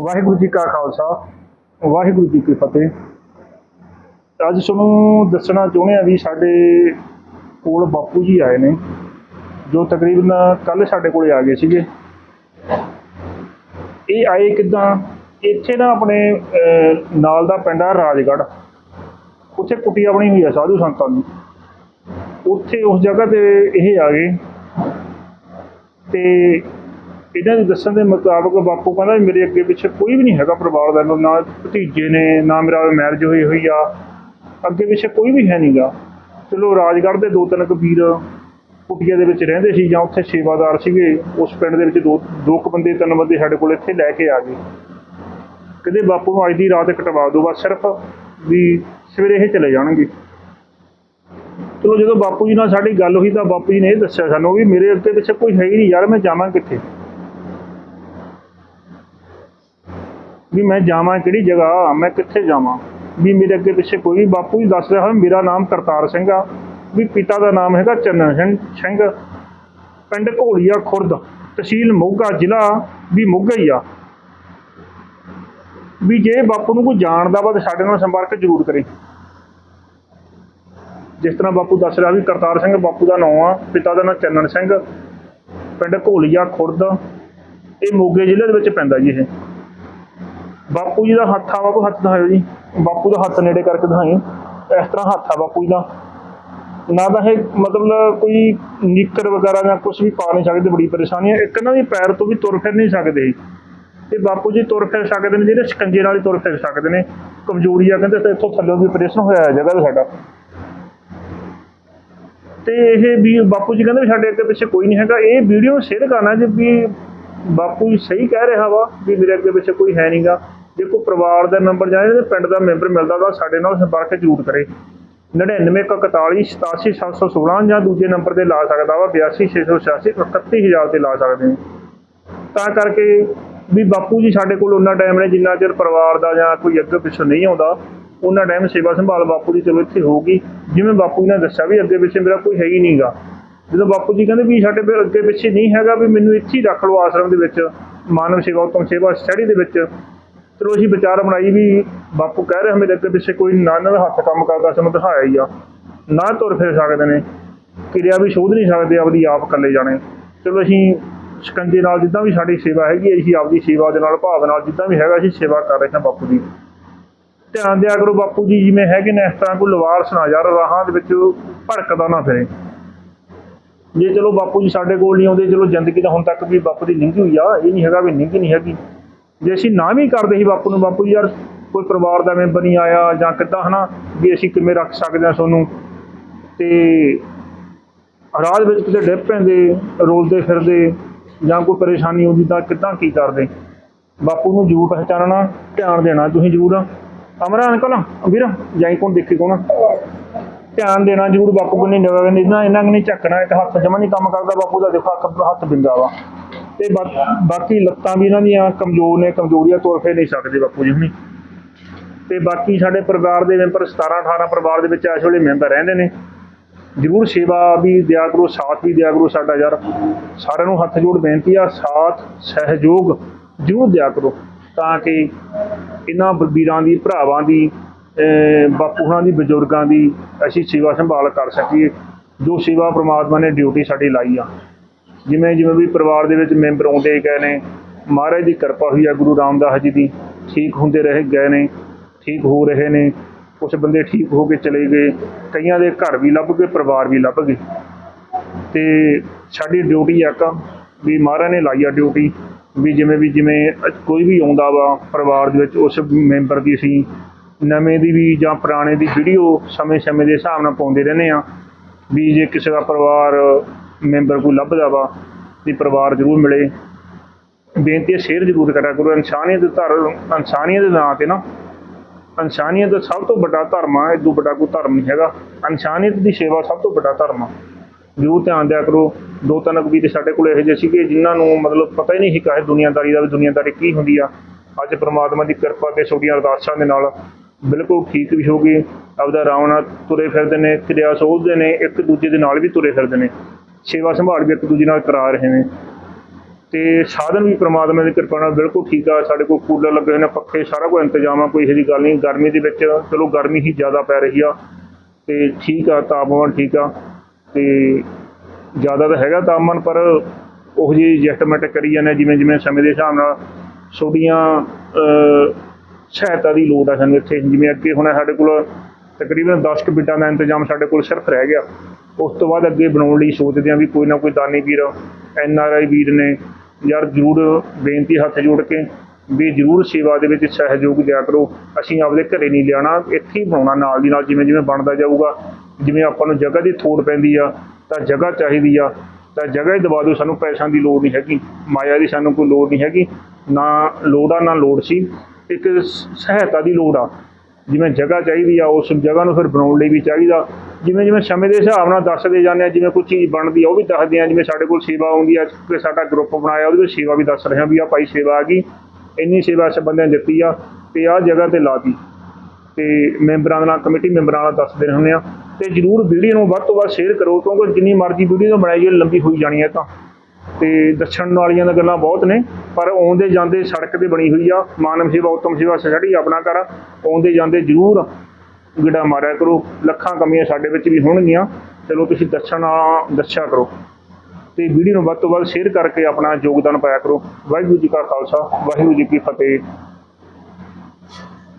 ਵਾਹਿਗੁਰੂ ਜੀ ਕਾ ਖਾਲਸਾ, ਵਾਹਿਗੁਰੂ ਜੀ ਕੀ ਫਤਿਹ। ਅੱਜ ਤੁਹਾਨੂੰ ਦੱਸਣਾ ਚਾਹੁੰਦੇ ਆ ਵੀ ਸਾਡੇ ਕੋਲ ਬਾਪੂ ਜੀ ਆਏ ਨੇ, ਜੋ ਤਕਰੀਬਨ ਕੱਲ ਸਾਡੇ ਕੋਲੇ ਆ ਗਏ ਸੀਗੇ। ਇਹ ਆਏ ਕਿਦਾਂ? ਇੱਥੇ ਨਾ ਆਪਣੇ ਨਾਲ ਦਾ ਪਿੰਡ ਆ ਰਾਜਗੜ੍ਹ। ਉੱਥੇ ਕੁਟੀਆ ਬਣੀ ਹੋਈ ਆ ਸਾਧੂ ਸੰਤਾਂ ਦੀ। ਉੱਥੇ ਉਸ ਜਗ੍ਹਾ ਤੇ ਇਹ ਆ ਗਏ। ਤੇ ਇਹਨਾਂ ਦੇ ਦੱਸਣ ਦੇ ਮੁਤਾਬਕ ਬਾਪੂ ਕਹਿੰਦਾ ਵੀ ਮੇਰੇ ਅੱਗੇ ਪਿੱਛੇ ਕੋਈ ਵੀ ਨਹੀਂ ਹੈਗਾ ਪਰਿਵਾਰ ਦਾ, ਨਾ ਭਤੀਜੇ ਨੇ, ਨਾ ਮੇਰਾ ਮੈਰਿਜ ਹੋਈ ਹੋਈ ਆ। ਅੱਗੇ ਪਿੱਛੇ ਕੋਈ ਵੀ ਹੈ ਨਹੀਂਗਾ ਚਲੋ ਰਾਜਗੜ੍ਹ ਦੇ ਦੋ ਤਿੰਨ ਕੁ ਵੀਰ ਕੁਟੀਆ ਦੇ ਵਿੱਚ ਰਹਿੰਦੇ ਸੀ ਜਾਂ ਉੱਥੇ ਸੇਵਾਦਾਰ ਸੀਗੇ, ਉਸ ਪਿੰਡ ਦੇ ਵਿੱਚ ਦੋ ਦੋ ਕੁ ਬੰਦੇ, ਤਿੰਨ ਬੰਦੇ ਸਾਡੇ ਕੋਲ ਇੱਥੇ ਲੈ ਕੇ ਆ ਗਏ। ਕਹਿੰਦੇ ਬਾਪੂ ਨੂੰ ਅੱਜ ਦੀ ਰਾਤ ਕਟਵਾ ਦਿਓ, ਬਸ ਸਿਰਫ ਵੀ ਸਵੇਰੇ ਇਹ ਚਲੇ ਜਾਣਗੇ। ਚਲੋ ਜਦੋਂ ਬਾਪੂ ਜੀ ਨਾਲ ਸਾਡੀ ਗੱਲ ਹੋਈ ਤਾਂ ਬਾਪੂ ਜੀ ਨੇ ਇਹ ਦੱਸਿਆ ਸਾਨੂੰ ਵੀ ਮੇਰੇ ਅੱਗੇ ਪਿੱਛੇ ਕੋਈ ਹੈ ਹੀ ਨਹੀਂ, ਯਾਰ ਮੈਂ ਜਾਵਾਂ ਕਿੱਥੇ? ਵੀ ਮੈਂ ਜਾਵਾਂ ਕਿਹੜੀ ਜਗ੍ਹਾ, ਮੈਂ ਕਿੱਥੇ ਜਾਵਾਂ? ਵੀ ਮੇਰੇ ਅੱਗੇ ਪਿੱਛੇ ਕੋਈ ਵੀ ਬਾਪੂ ਜੀ ਦੱਸ ਰਿਹਾ ਹੋਵੇ, ਮੇਰਾ ਨਾਮ ਕਰਤਾਰ ਸਿੰਘ ਆ। ਵੀ ਪਿਤਾ ਦਾ ਨਾਮ ਹੈਗਾ ਚੰਨਨ ਸਿੰਘ ਸਿੰਘ। ਪਿੰਡ ਘੋਲੀਆ ਖੁਰਦ, ਤਹਿਸੀਲ ਮੋਗਾ ਜ਼ਿਲ੍ਹਾ ਵੀ ਮੋਗਾ ਹੀ ਆ। ਵੀ ਜੇ ਬਾਪੂ ਨੂੰ ਕੋਈ ਜਾਣਦਾ ਵਾ ਤਾਂ ਸਾਡੇ ਨਾਲ ਸੰਪਰਕ ਜ਼ਰੂਰ ਕਰੇ। ਜਿਸ ਤਰ੍ਹਾਂ ਬਾਪੂ ਦੱਸ ਰਿਹਾ ਵੀ ਕਰਤਾਰ ਸਿੰਘ ਬਾਪੂ ਦਾ ਨਾਮ ਆ, ਪਿਤਾ ਦਾ ਨਾਮ ਚੰਨਨ ਸਿੰਘ। ਪਿੰਡ ਘੋਲੀਆ ਖੁਰਦ, ਇਹ ਮੋਗੇ ਜ਼ਿਲ੍ਹੇ ਦੇ ਵਿੱਚ ਪੈਂਦਾ ਜੀ ਇਹ। ਬਾਪੂ ਜੀ ਦਾ ਹੱਥ ਆ, ਬਾਪੂ ਹੱਥ ਦਿਖਾਇਓ ਜੀ। ਬਾਪੂ ਦਾ ਹੱਥ ਨੇੜੇ ਕਰਕੇ ਦਿਖਾਈ ਇਸ ਤਰ੍ਹਾਂ ਹੱਥ ਆ ਬਾਪੂ ਜੀ ਦਾ। ਨਾ ਤਾਂ ਇਹ ਮਤਲਬ ਕੋਈ ਨਿੱਕਰ ਵਗੈਰਾ ਜਾਂ ਕੁਝ ਵੀ ਪਾ ਨਹੀਂ ਸਕਦੇ, ਬੜੀ ਪਰੇਸ਼ਾਨੀ ਹੈ। ਇੱਕ ਨਾ ਵੀ ਪੈਰ ਤੋਂ ਵੀ ਤੁਰ ਫਿਰ ਨਹੀਂ ਸਕਦੇ। ਤੇ ਬਾਪੂ ਜੀ ਤੁਰ ਫਿਰ ਸਕਦੇ ਨੇ, ਜਿਹੜੇ ਸ਼ਿਕੰਜੇ ਨਾਲ ਹੀ ਤੁਰ ਫਿਰ ਸਕਦੇ ਨੇ। ਕਮਜ਼ੋਰੀ ਆ, ਕਹਿੰਦੇ ਤੇ ਇੱਥੋਂ ਥੱਲੇ ਵੀ ਆਪਰੇਸ਼ਨ ਹੋਇਆ ਹੈ ਜਗ੍ਹਾ ਤੇ ਸਾਡਾ। ਤੇ ਇਹ ਵੀ ਬਾਪੂ ਜੀ ਕਹਿੰਦੇ ਵੀ ਸਾਡੇ ਅੱਗੇ ਪਿੱਛੇ ਕੋਈ ਨਹੀਂ ਹੈਗਾ। ਇਹ ਵੀਡੀਓ ਸ਼ੇਅਰ ਕਰਨਾ ਜੇ ਵੀ ਬਾਪੂ ਜੀ ਸਹੀ ਕਹਿ ਰਿਹਾ ਵਾ ਵੀ ਮੇਰੇ ਅੱਗੇ ਪਿੱਛੇ ਕੋਈ ਹੈ ਨਹੀਂਗਾ ਜੇ ਕੋਈ ਪਰਿਵਾਰ ਦਾ ਮੈਂਬਰ ਜਾਂ ਇਹਦੇ ਪਿੰਡ ਦਾ ਮੈਂਬਰ ਮਿਲਦਾ ਵਾ, ਸਾਡੇ ਨਾਲ ਸੰਪਰਕ ਜ਼ਰੂਰ ਕਰੇ। 9941476716 ਜਾਂ ਦੂਜੇ ਨੰਬਰ ਤੇ ਲਾ ਸਕਦਾ ਵਾ 826886 31000 ਤੇ ਲਾ ਸਕਦੇ ਹਾਂ। ਤਾਂ ਕਰਕੇ ਵੀ ਬਾਪੂ ਜੀ ਸਾਡੇ ਕੋਲ ਉਹਨਾਂ ਟਾਈਮ ਨੇ, ਜਿੰਨਾ ਚਿਰ ਪਰਿਵਾਰ ਦਾ ਜਾਂ ਕੋਈ ਅੱਗੇ ਪਿੱਛੇ ਨਹੀਂ ਆਉਂਦਾ ਉਹਨਾਂ ਟਾਈਮ ਸੇਵਾ ਸੰਭਾਲ ਬਾਪੂ ਦੀ ਚਲੋ ਇੱਥੇ ਹੋਊਗੀ। ਜਿਵੇਂ ਬਾਪੂ ਜੀ ਨੇ ਦੱਸਿਆ ਵੀ ਅੱਗੇ ਪਿੱਛੇ ਮੇਰਾ ਕੋਈ ਹੈ ਹੀ ਨਹੀਂਗਾ ਜਦੋਂ ਬਾਪੂ ਜੀ ਕਹਿੰਦੇ ਵੀ ਸਾਡੇ ਕੋਲ ਅੱਗੇ ਪਿੱਛੇ ਨਹੀਂ ਹੈਗਾ, ਵੀ ਮੈਨੂੰ ਇੱਥੇ ਹੀ ਰੱਖ ਲਓ ਆਸ਼ਰਮ ਦੇ ਵਿੱਚ, ਮਾਨਵ ਸੇਵਾ, ਉਤਮ ਸੇਵਾ ਸਟੱਡੀ ਦੇ ਵਿੱਚ ਚਲੋ ਅਸੀਂ ਵਿਚਾਰ ਬਣਾਈ ਵੀ ਬਾਪੂ ਕਹਿ ਰਹੇ ਮੇਰੇ ਅੱਗੇ ਪਿੱਛੇ ਕੋਈ ਨਾ ਇਹਨਾਂ ਦਾ ਹੱਥ ਕੰਮ ਕਰਦਾ ਸਾਨੂੰ ਦਿਖਾਇਆ ਹੀ ਆ। ਨਾ ਤੁਰ ਫਿਰ ਸਕਦੇ ਨੇ। ਕਿਰਿਆ ਵੀ ਸ਼ੋਧ ਨਹੀਂ ਸਕਦੇ, ਆਪਦੀ ਆਪ ਇਕੱਲੇ ਜਾਣੇ। ਚਲੋ ਅਸੀਂ ਸ਼ਿਕੰਜੇ ਨਾਲ ਜਿੱਦਾਂ ਵੀ ਸਾਡੀ ਸੇਵਾ ਹੈਗੀ ਅਸੀਂ ਆਪਦੀ ਸੇਵਾ ਦੇ ਨਾਲ, ਭਾਵ ਨਾਲ ਜਿੱਦਾਂ ਵੀ ਹੈਗਾ, ਅਸੀਂ ਸੇਵਾ ਕਰ ਰਹੇ ਹਾਂ ਬਾਪੂ ਦੀ। ਧਿਆਨ ਦਿਆ ਕਰੋ ਬਾਪੂ ਜੀ, ਜਿਵੇਂ ਹੈਗੇ ਨੇ ਇਸ ਤਰ੍ਹਾਂ ਕੋਈ ਲਵਾਰਸ ਨਾ ਯਾਰ, ਰਾਹਾਂ ਦੇ ਵਿੱਚ ਭੜਕਦਾ ਨਾ ਫਿਰੇ। ਜੇ ਚਲੋ ਬਾਪੂ ਜੀ ਸਾਡੇ ਕੋਲ ਨਹੀਂ ਆਉਂਦੇ, ਚਲੋ ਜ਼ਿੰਦਗੀ ਦਾ ਹੁਣ ਤੱਕ ਵੀ ਬਾਪੂ ਦੀ ਨਿੰਗੀ ਹੋਈ ਆ, ਇਹ ਨਹੀਂ ਹੈਗਾ ਵੀ ਨਿੰਗੀ ਨਹੀਂ ਹੈਗੀ। ਜੇ ਅਸੀਂ ਨਾ ਵੀ ਕਰਦੇ ਸੀ ਬਾਪੂ ਨੂੰ, ਬਾਪੂ ਯਾਰ ਕੋਈ ਪਰਿਵਾਰ ਦਾ ਮੈਂਬਰ ਨਹੀਂ ਆਇਆ ਜਾਂ ਕਿੱਦਾਂ, ਹਨਾ? ਵੀ ਅਸੀਂ ਕਿਵੇਂ ਰੱਖ ਸਕਦੇ ਹਾਂ ਤੁਹਾਨੂੰ? ਤੇ ਰਾਜ ਵਿੱਚ ਕਿਤੇ ਡਿੱਪ ਪੈਂਦੇ, ਰੋਲਦੇ ਫਿਰਦੇ, ਜਾਂ ਕੋਈ ਪਰੇਸ਼ਾਨੀ ਆਉਂਦੀ ਤਾਂ ਕਿੱਦਾਂ ਕੀ ਕਰਦੇ? ਬਾਪੂ ਨੂੰ ਜ਼ਰੂਰ ਪਹਿਚਾਨਣਾ, ਧਿਆਨ ਦੇਣਾ ਤੁਸੀਂ ਜ਼ਰੂਰ। ਅਮਰਾ, ਅੰਕਲ, ਵੀਰ, ਜਾਈ ਕੋਣ, ਦੇਖੀ ਕੋਣ? ਧਿਆਨ ਦੇਣਾ ਜ਼ਰੂਰ ਬਾਪੂ ਕੋਲ ਨਹੀਂ ਨਿਗਾ ਕਹਿੰਦੇ ਇਹਨਾਂ ਇਹਨਾਂ ਨਹੀਂ ਝੱਕਣਾ ਇੱਕ ਹੱਥ ਜਮਾ ਨਹੀਂ ਕੰਮ ਕਰਦਾ, ਬਾਪੂ ਦਾ ਦੇਖੋ, ਹੱਥ ਹੱਥ ਬਿੰਦਾ ਵਾ। ਤੇ ਬਾ- ਬਾਕੀ ਲੱਤਾਂ ਵੀ ਇਹਨਾਂ ਦੀਆਂ ਕਮਜ਼ੋਰ ਨੇ, ਕਮਜ਼ੋਰੀਆਂ ਤੁਰ ਫੇਰ ਨਹੀਂ ਸਕਦੇ ਬਾਪੂ ਜੀ ਹੁਣੀ। ਤੇ ਬਾਕੀ ਸਾਡੇ ਪਰਿਵਾਰ ਦੇ ਮੈਂਬਰ 17 18 ਪਰਿਵਾਰ ਦੇ ਵਿੱਚ ਇਸ ਵੇਲੇ ਮੈਂਬਰ ਰਹਿੰਦੇ ਨੇ। ਜ਼ਰੂਰ ਸੇਵਾ ਵੀ ਦਿਆ ਕਰੋ, ਸਾਥ ਵੀ ਦਿਆ ਕਰੋ ਸਾਡਾ ਯਾਰ। ਸਾਰਿਆਂ ਨੂੰ ਹੱਥ ਜੋੜ ਬੇਨਤੀ ਆ, ਸਾਥ, ਸਹਿਯੋਗ ਜ਼ਰੂਰ ਦਿਆ ਕਰੋ ਤਾਂ ਕਿ ਇਹਨਾਂ ਵੀਰਾਂ ਦੀ, ਭਰਾਵਾਂ ਦੀ ਬਾਪੂ ਹੁਣਾਂ ਦੀ, ਬਜ਼ੁਰਗਾਂ ਦੀ ਅਸੀਂ ਸੇਵਾ ਸੰਭਾਲ ਕਰ ਸਕੀਏ। ਜੋ ਸੇਵਾ ਪ੍ਰਮਾਤਮਾ ਨੇ ਡਿਊਟੀ ਸਾਡੀ ਲਾਈ ਆ। ਜਿਵੇਂ ਜਿਵੇਂ ਵੀ ਪਰਿਵਾਰ ਦੇ ਵਿੱਚ ਮੈਂਬਰ ਆਉਂਦੇ ਗਏ ਨੇ, ਮਹਾਰਾਜ ਦੀ ਕਿਰਪਾ ਹੋਈ ਆ ਗੁਰੂ ਰਾਮਦਾਸ ਜੀ ਦੀ, ਠੀਕ ਹੁੰਦੇ ਰਹੇ ਗਏ ਨੇ, ਠੀਕ ਹੋ ਰਹੇ ਨੇ ਕੁਝ ਬੰਦੇ ਠੀਕ ਹੋ ਕੇ ਚਲੇ ਗਏ, ਕਈਆਂ ਦੇ ਘਰ ਵੀ ਲੱਭ ਗਏ, ਪਰਿਵਾਰ ਵੀ ਲੱਭ ਗਏ। ਤੇ ਸਾਡੀ ਡਿਊਟੀ ਇੱਕ ਆ ਵੀ ਮਹਾਰਾਜ ਨੇ ਲਾਈ ਆ ਡਿਊਟੀ, ਵੀ ਜਿਵੇਂ ਵੀ ਜਿਵੇਂ ਕੋਈ ਵੀ ਆਉਂਦਾ ਵਾ ਪਰਿਵਾਰ ਦੇ ਵਿੱਚ, ਉਸ ਮੈਂਬਰ ਦੀ ਅਸੀਂ ਨਵੇਂ ਦੀ ਵੀ ਜਾਂ ਪੁਰਾਣੇ ਦੀ ਵੀਡੀਓ ਸਮੇਂ-ਸਮੇਂ ਦੇ ਹਿਸਾਬ ਨਾਲ ਪਾਉਂਦੇ ਰਹਿੰਦੇ ਆ, ਵੀ ਜੇ ਕਿਸੇ ਦਾ ਪਰਿਵਾਰ ਮੈਂਬਰ ਕੋਈ ਲੱਭਦਾ ਵਾ ਵੀ ਪਰਿਵਾਰ ਜ਼ਰੂਰ ਮਿਲੇ। ਬੇਨਤੀ ਹੈ ਸ਼ੇਅਰ ਜ਼ਰੂਰ ਕਰਿਆ ਕਰੋ। ਇਨਸਾਨੀਅਤ ਦੇ ਧਰ, ਇਨਸਾਨੀਅਤ ਦੇ ਨਾਂ ਤੇ ਨਾ, ਇਨਸਾਨੀਅਤ ਦਾ ਸਭ ਤੋਂ ਵੱਡਾ ਧਰਮ ਆ ਇਦੋਂ ਵੱਡਾ ਕੋਈ ਧਰਮ ਨਹੀਂ ਹੈਗਾ। ਇਨਸਾਨੀਅਤ ਦੀ ਸੇਵਾ ਸਭ ਤੋਂ ਵੱਡਾ ਧਰਮ ਆ। ਜ਼ਰੂਰ ਧਿਆਨ ਦਿਆ ਕਰੋ। ਦੋ ਤਿੰਨ ਕਵੀ ਤੇ ਸਾਡੇ ਕੋਲ ਇਹੋ ਜਿਹੇ ਸੀਗੇ, ਜਿਨ੍ਹਾਂ ਨੂੰ ਮਤਲਬ ਪਤਾ ਹੀ ਨਹੀਂ ਸੀ ਕਾਹੇ ਦੁਨੀਆਦਾਰੀ ਦਾ ਵੀ ਦੁਨੀਆਦਾਰੀ ਕੀ ਹੁੰਦੀ ਆ। ਅੱਜ ਪ੍ਰਮਾਤਮਾ ਦੀ ਕਿਰਪਾ ਤੇ ਛੋਟੀਆਂ ਅਰਦਾਸਾਂ ਦੇ ਨਾਲ ਬਿਲਕੁਲ ਠੀਕ ਵੀ ਹੋ ਗਏ। ਆਪਦਾ ਆਰਾਮ ਨਾਲ ਤੁਰੇ ਫਿਰਦੇ ਨੇ, ਕਿਰਿਆ ਸੋਧਦੇ ਨੇ, ਇੱਕ ਦੂਜੇ ਦੇ ਨਾਲ ਵੀ ਤੁਰੇ ਫਿਰਦੇ ਨੇ। ਸੇਵਾ ਸੰਭਾਲ ਵੀ ਇੱਕ ਦੂਜੇ ਨਾਲ ਕਰਾ ਰਹੇ ਨੇ। ਤੇ ਸਾਧਨ ਵੀ ਪ੍ਰਮਾਤਮਾ ਦੀ ਕਿਰਪਾ ਨਾਲ ਬਿਲਕੁਲ ਠੀਕ ਆ, ਸਾਡੇ ਕੋਲ ਕੂਲਰ ਲੱਗੇ ਹੋਏ ਨੇ, ਪੱਖੇ ਸਾਰਾ ਕੁਝ ਇੰਤਜ਼ਾਮ ਆ, ਕੋਈ ਇਹੋ ਜਿਹੀ ਗੱਲ ਨਹੀਂ, ਗਰਮੀ ਦੇ ਵਿੱਚ ਚਲੋ ਗਰਮੀ ਹੀ ਜ਼ਿਆਦਾ ਪੈ ਰਹੀ ਆ। ਤੇ ਠੀਕ ਆ, ਤਾਪਮਾਨ ਠੀਕ ਆ, ਤੇ ਜ਼ਿਆਦਾ ਤਾਂ ਹੈਗਾ ਤਾਪਮਾਨ, ਪਰ ਉਹ ਜਿਹੀ ਐਡਜਸਟਮੈਂਟ ਕਰੀ ਜਾਂਦੇ ਜਿਵੇਂ ਜਿਵੇਂ ਸਮੇਂ ਦੇ ਹਿਸਾਬ ਨਾਲ ਛੋਟੀਆਂ ਸਹਾਇਤਾ ਦੀ ਲੋੜ ਆ ਸਾਨੂੰ ਇੱਥੇ। ਜਿਵੇਂ ਅੱਗੇ ਹੁਣ ਸਾਡੇ ਕੋਲ ਤਕਰੀਬਨ 10 ਕੁ ਬਿੱਟਾਂ ਦਾ ਇੰਤਜ਼ਾਮ ਸਾਡੇ ਕੋਲ ਸਿਰਫ ਰਹਿ ਗਿਆ। ਉਸ ਤੋਂ ਬਾਅਦ ਅੱਗੇ ਬਣਾਉਣ ਲਈ ਸੋਚਦੇ ਹਾਂ ਵੀ ਕੋਈ ਨਾ ਕੋਈ ਦਾਨੀ ਵੀਰ, ਐਨ ਆਰ ਆਈ ਵੀਰ ਨੇ। ਯਾਰ ਜ਼ਰੂਰ ਬੇਨਤੀ ਹੱਥ ਜੋੜ ਕੇ ਵੀ ਜ਼ਰੂਰ ਸੇਵਾ ਦੇ ਵਿੱਚ ਸਹਿਯੋਗ ਦਿਆ ਕਰੋ। ਅਸੀਂ ਆਪਦੇ ਘਰੇ ਨਹੀਂ ਲਿਆਣਾ ਇੱਥੇ ਹੀ ਬਣਾਉਣਾ ਨਾਲ ਦੀ ਨਾਲ, ਜਿਵੇਂ ਜਿਵੇਂ ਬਣਦਾ ਜਾਊਗਾ, ਜਿਵੇਂ ਆਪਾਂ ਨੂੰ ਜਗ੍ਹਾ ਦੀ ਥੋੜ ਪੈਂਦੀ ਆ, ਤਾਂ ਜਗ੍ਹਾ ਚਾਹੀਦੀ ਆ। ਤਾਂ ਜਗ੍ਹਾ ਹੀ ਦਵਾ ਦਿਓ, ਸਾਨੂੰ ਪੈਸਿਆਂ ਦੀ ਲੋੜ ਨਹੀਂ ਹੈਗੀ। ਮਾਇਆ ਦੀ ਸਾਨੂੰ ਕੋਈ ਲੋੜ ਨਹੀਂ ਹੈਗੀ। ਨਾ ਲੋੜ ਆ ਨਾ ਲੋੜ ਸੀ। ਇੱਕ ਸਹਾਇਤਾ ਦੀ ਲੋੜ ਆ। ਜਿਵੇਂ ਜਗ੍ਹਾ ਚਾਹੀਦੀ ਆ, ਉਸ ਜਗ੍ਹਾ ਨੂੰ ਫਿਰ ਬਣਾਉਣ ਲਈ ਵੀ ਚਾਹੀਦਾ। ਜਿਵੇਂ ਜਿਵੇਂ ਸਮੇਂ ਦੇ ਹਿਸਾਬ ਨਾਲ ਦੱਸਦੇ ਜਾਂਦੇ ਆ, ਜਿਵੇਂ ਕੋਈ ਚੀਜ਼ ਬਣਦੀ ਆ, ਉਹ ਵੀ ਦੱਸਦੇ ਆ। ਜਿਵੇਂ ਸਾਡੇ ਕੋਲ ਸੇਵਾ ਆਉਂਦੀ ਆ, ਕਿ ਸਾਡਾ ਗਰੁੱਪ ਬਣਾਇਆ, ਉਹਦੇ ਵਿੱਚ ਸੇਵਾ ਵੀ ਦੱਸ ਰਹੇ ਆ ਵੀ ਆ ਭਾਈ ਸੇਵਾ ਆ ਗਈ, ਇੰਨੀ ਸੇਵਾ ਇਸ ਬੰਦਿਆਂ ਨੇ ਦਿੱਤੀ ਆ ਤੇ ਆਹ ਜਗ੍ਹਾ ਤੇ ਲਾਤੀ ਤੇ ਮੈਂਬਰਾਂ ਨਾਲ, ਕਮੇਟੀ ਮੈਂਬਰਾਂ ਨਾਲ ਦੱਸਦੇ ਰਹਿੰਦੇ ਆ। ਤੇ ਜਰੂਰ ਵੀਡੀਓ ਨੂੰ ਵੱਧ ਤੋਂ ਵੱਧ ਸ਼ੇਅਰ ਕਰੋ, ਕਿਉਂਕਿ ਜਿੰਨੀ ਮਰਜ਼ੀ ਵੀਡੀਓ ਬਣਾਈ ਜਾਏ ਲੰਬੀ ਹੋਈ ਜਾਣੀ ਹੈ ਤਾਂ। ਤੇ ਦੱਸਣ ਵਾਲੀਆਂ ਦਾ ਗੱਲਾਂ ਬਹੁਤ ਨੇ, ਪਰ ਆਉਂਦੇ ਜਾਂਦੇ ਸੜਕ ਤੇ ਬਣੀ ਹੋਈ ਆ, ਮਾਨਵ ਸੇਵਾ, ਉਤਮ ਸੇਵਾ ਸੋਸਾਇਟੀ ਆਪਣਾ ਘਰ ਆਉਂਦੇ ਜਾਂਦੇ ਜਰੂਰ ਗਿੜਾ ਮਾਰਿਆ ਕਰੋ, ਲੱਖਾਂ ਕਮੀਆਂ ਸਾਡੇ ਵਿੱਚ ਵੀ ਹੋਣਗੀਆਂ, ਚਲੋ ਤੁਸੀਂ ਦੱਸਣਾ ਦੱਸਿਆ ਕਰੋ। ਤੇ ਵੀਡੀਓ ਨੂੰ ਵੱਧ ਤੋਂ ਵੱਧ ਸ਼ੇਅਰ ਕਰਕੇ ਆਪਣਾ ਯੋਗਦਾਨ ਪਾਇਆ ਕਰੋ। ਵਾਹਿਗੁਰੂ ਜੀ ਕਾ ਖਾਲਸਾ, ਵਾਹਿਗੁਰੂ ਜੀ ਕੀ ਫਤਿਹ।